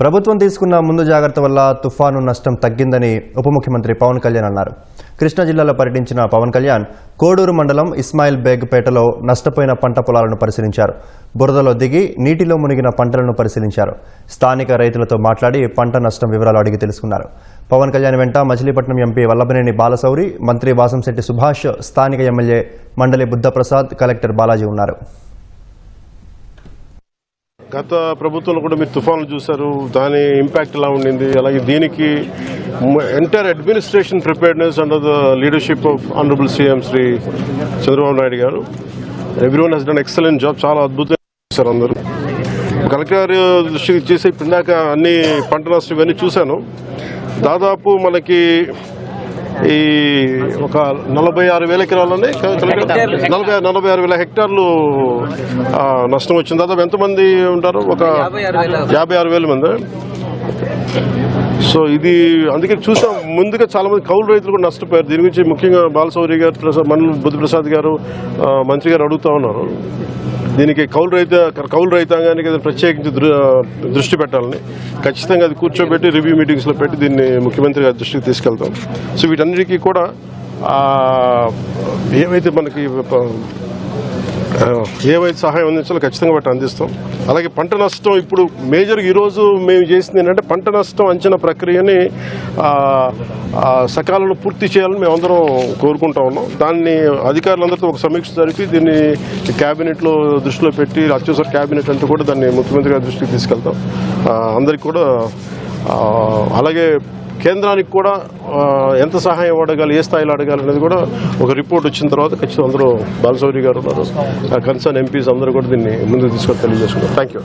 ప్రభుత్వం తీసుకున్న ముందు జాగ్రత్త వల్ల తుఫాను నష్టం తగ్గిందని ఉప ముఖ్యమంత్రి పవన్ కళ్యాణ్ అన్నారు. కృష్ణా జిల్లాలో పర్యటించిన పవన్ కళ్యాణ్ కోడూరు మండలం ఇస్మాయిల్ బేగ్పేటలో నష్టపోయిన పంట పొలాలను పరిశీలించారు. బురదలో దిగి నీటిలో మునిగిన పంటలను పరిశీలించారు. స్థానిక రైతులతో మాట్లాడి పంట నష్టం వివరాలు అడిగి తెలుసుకున్నారు. పవన్ కళ్యాణ్ వెంట మచిలీపట్నం ఎంపీ వల్లభనేని బాలశౌరి మంత్రి వాసంశెట్టి సుభాష్ స్థానిక ఎమ్మెల్యే మండలి బుద్ధప్రసాద్ కలెక్టర్ బాలాజీ ఉన్నారు. గత ప్రభుత్వంలో కూడా మీరు తుఫాన్లు చూశారు దాని ఇంపాక్ట్ ఎలా ఉండింది? అలాగే దీనికి entire administration preparedness under the leadership of honourable CM Shri Chandrababu Naidu garu. Everyone he's done excellent job చాలా అద్భుతంగా చేశారు అందరూ. కలెక్టర్ దృష్టికి చేసి ఇందాక అన్ని పంట నష్టం ఇవన్నీ చూశాను. దాదాపు మనకి ఈ ఒక నలభై ఆరు వేల ఎకరాలని నలభై నలభై ఆరు వేల హెక్టార్లు నష్టం వచ్చింది. దాదాపు ఎంతమంది ఉంటారు? ఒక యాభై ఆరు వేల మంది. సో ఇది అందుకే చూసాం. ముందుగా చాలా మంది కౌలు రైతులు కూడా నష్టపోయారు. దీని గురించి ముఖ్యంగా బాలసౌరి గారు ప్రసాద్ మండలి బుద్ధప్రసాద్ గారు మంత్రి గారు అడుగుతా ఉన్నారు. దీనికి కౌలు రైత కౌలు రైతాంగానికి ప్రత్యేకించి దృ- దృష్టి పెట్టాలని. ఖచ్చితంగా అది కూర్చోబెట్టి రివ్యూ మీటింగ్స్లో పెట్టి దీన్ని ముఖ్యమంత్రి గారి దృష్టికి తీసుకెళ్తాం. సో వీటన్నిటికీ కూడా ఏవైతే మనకి ఏవైతే సహాయం అందించాలో ఖచ్చితంగా వాటి అందిస్తాం. అలాగే పంట నష్టం ఇప్పుడు మేజర్ ఈరోజు మేము చేసింది ఏంటంటే పంట నష్టం అంచనా ప్రక్రియని సకాలంలో పూర్తి చేయాలని మేము అందరం కోరుకుంటా ఉన్నాం. దాన్ని అధికారులందరితో ఒక సమీక్ష జరిపి దీన్ని క్యాబినెట్లో దృష్టిలో పెట్టి అత్యవసర క్యాబినెట్ అంటూ కూడా దాన్ని ముఖ్యమంత్రి గారి దృష్టికి తీసుకెళ్తాం. అందరికి అందరికీ కూడా అలాగే కేంద్రానికి కూడా ఎంత సహాయం అడగాలి ఏ స్థాయిలో అడగాలి అనేది కూడా ఒక రిపోర్ట్ వచ్చిన తర్వాత ఖచ్చితంగా అందరూ బాలసౌరి గారు ఉన్నారు. కన్సర్న్ ఎంపీస్ అందరూ కూడా దీన్ని ముందుకు తీసుకొని తెలియజేసుకున్నారు థ్యాంక్ యూ